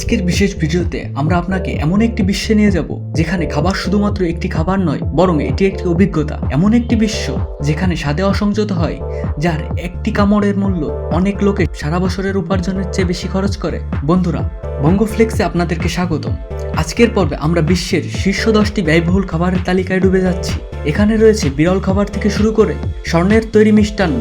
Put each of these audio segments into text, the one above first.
আজকের বিশেষ ভিডিওতে আমরা আপনাকে এমন একটি বিশ্বে নিয়ে যাব, যেখানে খাবার শুধুমাত্র একটি খাবার নয়, বরং এটি একটি অভিজ্ঞতা। এমন একটি বিশ্ব, যেখানে স্বাদে অসংযত হয়, যার একটি কামড়ের মূল্য অনেক লোকে সারা বছরের উপার্জনের চেয়ে বেশি খরচ করে। বন্ধুরা, বঙ্গফ্লেক্সে আপনাদেরকে স্বাগতম। আজকের পর্বে আমরা বিশ্বের শীর্ষ দশটি ব্যয়বহুল খাবারের তালিকায় ডুবে যাচ্ছি। এখানে রয়েছে বিরল খাবার থেকে শুরু করে স্বর্ণের তৈরি মিষ্টান্ন।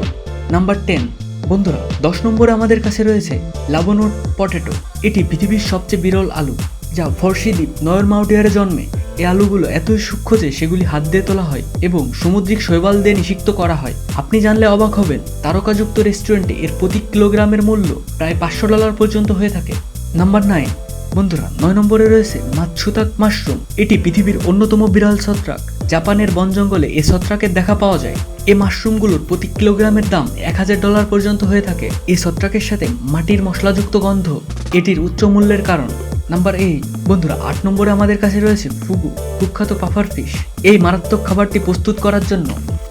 নাম্বার টেন বন্ধুরা, দশ নম্বরে আমাদের কাছে রয়েছে লাবনোট পটেটো এটি পৃথিবীর সবচেয়ে বিরল আলু, যা ফর্সি দ্বীপ নয়র মাউটিয়ারে জন্মে। এই আলুগুলো এতই সূক্ষ্ম যে সেগুলি হাত দিয়ে তোলা হয় এবং সামুদ্রিক শৈবাল দিয়ে নিষিক্ত করা হয়। আপনি জানলে অবাক হবেন, তারকাযুক্ত রেস্টুরেন্টে এর প্রতি কিলোগ্রামের মূল্য প্রায় পাঁচশো ডলার পর্যন্ত হয়ে থাকে। নাম্বার নাইন বন্ধুরা, নয় নম্বরে রয়েছে মাতসুতাক মাশরুম। এটি পৃথিবীর অন্যতম বিরল ছত্রাক। জাপানের বন জঙ্গলে এ ছত্রাকের দেখা পাওয়া যায়। এই মাশরুমগুলোর প্রতি কিলোগ্রামের দাম এক হাজার ডলার পর্যন্ত হয়ে থাকে। এই ছত্রাকের সাথে মাটির মশলাযুক্ত গন্ধ। এটির উচ্চ মূল্যের কারণ। নাম্বার এই বন্ধুরা, আট নম্বরে আমাদের কাছে রয়েছে ফুগু, কুখ্যাত পাফার ফিশ। এই মারাত্মক খাবারটি প্রস্তুত করার জন্য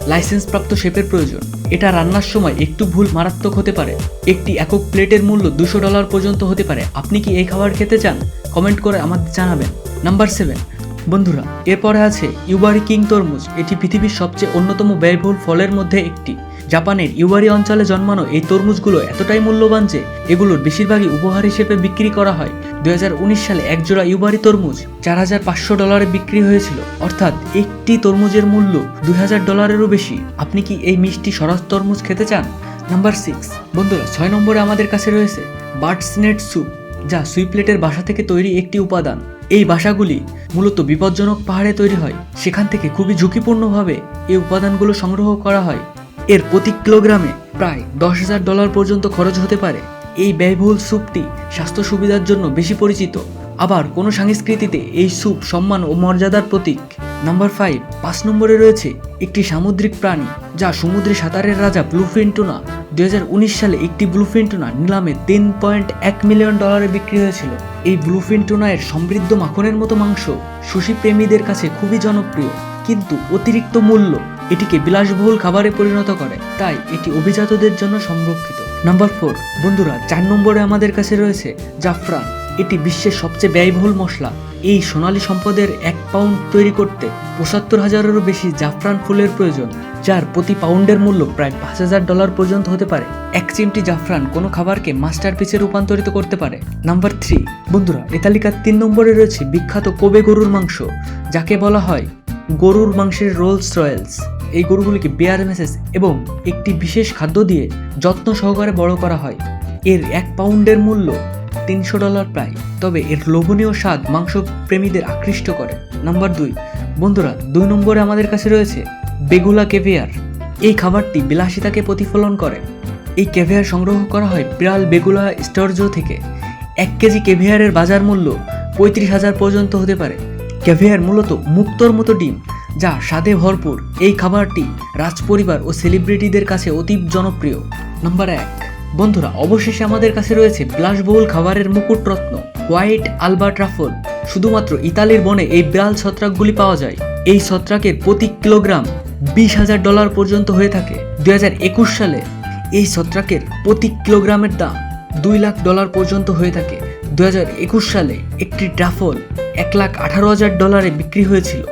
লাইসেন্সপ্রাপ্ত শেপের প্রয়োজন। এটা রান্নার সময় একটু ভুল মারাত্মক হতে পারে। একটি একক প্লেটের মূল্য দুশো ডলার পর্যন্ত হতে পারে। আপনি কি এই খাবার খেতে চান? কমেন্ট করে আমাদের জানাবেন। Number seven. বন্ধুরা, এরপরে আছে ইউবারি কিং তরমুজ। এটি পৃথিবীর সবচেয়ে অন্যতম ব্যয়বহুল ফলের মধ্যে একটি। জাপানের ইউবারি অঞ্চলে জন্মানো এই তরমুজগুলো এতটাই মূল্যবান যে এগুলোর বেশিরভাগই উপহার হিসেবে বিক্রি করা হয়। দুই হাজার উনিশ সালে এক জোড়া ইউবারি তরমুজ চার হাজার পাঁচশো ডলারে বিক্রি হয়েছিল। অর্থাৎ একটি তরমুজের মূল্য দুই হাজার ডলারেরও বেশি। আপনি কি এই মিষ্টি সরাস তরমুজ খেতে চান? Number six. বন্ধুরা, ছয় নম্বরে আমাদের কাছে রয়েছে বার্ডসনেট স্যুপ, যা সুইপ্লেটের বাসা থেকে তৈরি একটি উপাদান। এই বাসাগুলি মূলত বিপজ্জনক পাহাড়ে তৈরি হয়। সেখান থেকে খুবই ঝুঁকিপূর্ণভাবে এই উপাদানগুলো সংগ্রহ করা হয়। এর প্রতি কিলোগ্রামে প্রায় দশ হাজার ডলার পর্যন্ত খরচ হতে পারে। এই ব্যয়বহুল স্যুপটি স্বাস্থ্য সুবিধার জন্য বেশি পরিচিত। আবার কোনো সংস্কৃতিতে এই স্যুপ সম্মান ও মর্যাদার প্রতীক। নাম্বার ফাইভ, পাঁচ নম্বরে রয়েছে একটি সামুদ্রিক প্রাণী, যা সমুদ্রে সাঁতারের রাজা ব্লুফিন হাজার উনিশ সালে একটি ব্লুফিন টুনা নিলামে তিন পয়েন্ট এক মিলিয়ন ডলারে বিক্রি হয়েছিল। এই ব্লুফিন টুনায়ের সমৃদ্ধ মাখনের মতো মাংস সুশি প্রেমীদের কাছে খুবই জনপ্রিয়, কিন্তু অতিরিক্ত মূল্য এটিকে বিলাসবহুল খাবারে পরিণত করে। তাই এটি অভিজাতদের জন্য সংরক্ষিত। নাম্বার ফোর, বন্ধুরা, চার নম্বরে আমাদের কাছে রয়েছে জাফরান। এটি বিশ্বের সবচেয়ে ব্যয়বহুল মশলা। এই সোনালী সম্পদের এক পাউন্ড তৈরি করতে পঁচাত্তর হাজারেরও বেশি জাফরান ফুলের প্রয়োজন, যার প্রতি পাউন্ডের মূল্য প্রায় পাঁচ হাজার ডলার পর্যন্ত হতে পারে। এক চিমটি জাফরান কোনো খাবারকে মাস্টারপিসে রূপান্তরিত করতে পারে। নাম্বার থ্রি, বন্ধুরা, এ তালিকার তিন নম্বরে রয়েছে বিখ্যাত কোবে গরুর মাংস, যাকে বলা হয় গরুর মাংসের রোলস রয়েলস। এই গরুগুলিকে বেয়ার মেসেজ এবং একটি বিশেষ খাদ্য দিয়ে যত্ন সহকারে বড় করা হয়। এর এক পাউন্ডের মূল্য তিনশো ডলার প্রায়। তবে এর লোভনীয় স্বাদ মাংস প্রেমীদের আকৃষ্ট করে। নাম্বার দুই, বন্ধুরা, দুই নম্বরে আমাদের কাছে রয়েছে বেগুলা কেভিয়ার। এই খাবারটি বিলাসিতাকে প্রতিফলন করে। এই কেভিয়ার সংগ্রহ করা হয় বিড়াল বেগুলা স্টর্জো থেকে। এক কেজি কেভিয়ারের বাজার মূল্য পঁয়ত্রিশ হাজার পর্যন্ত হতে পারে। ক্যাভিয়ার মূলত মুক্তোর মতো ডিম যা স্বাদে ভরপুর। এই খাবারটি রাজপরিবার ও সেলিব্রিটিদের কাছে অতীব জনপ্রিয়। নাম্বার এক। বন্ধুরা, অবশেষে আমাদের কাছে রয়েছে বিলাসবহুল খাবারের মুকুট রত্ন হোয়াইট আলবার্ট রাফল। শুধুমাত্র ইতালির বনে এই বিড়াল ছত্রাকগুলি পাওয়া যায়। এই ছত্রাকের প্রতি কিলোগ্রাম বিশ হাজার ডলার পর্যন্ত হয়ে থাকে। দুই একুশ সালে এই ছত্রাকের প্রতি কিলোগ্রামের দাম দুই লাখ ডলার পর্যন্ত হয়ে থাকে। দু সালে একটি ড্রাফল এক লাখ আঠারো হাজার ডলারে বিক্রি হয়েছিল।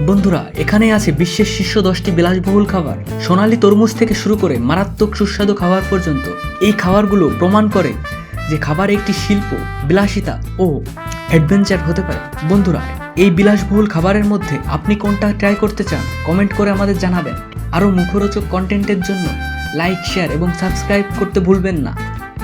বন্ধুরা এখানে আছে বিশ্বের শীর্ষ দশটি বিলাসবহুল খাবার। সোনালী তরমুজ থেকে শুরু করে মারাত্মক সুস্বাদু খাবার পর্যন্ত। এই খাবারগুলো প্রমাণ করে যে খাবার একটি শিল্প, বিলাসিতা ও অ্যাডভেঞ্চার হতে পারে। বন্ধুরা, এই বিলাসবহুল খাবারের মধ্যে আপনি কোনটা ট্রাই করতে চান কমেন্ট করে আমাদের জানাবেন। আরও মুখরোচক কন্টেন্টের জন্য লাইক শেয়ার এবং সাবস্ক্রাইব করতে ভুলবেন না।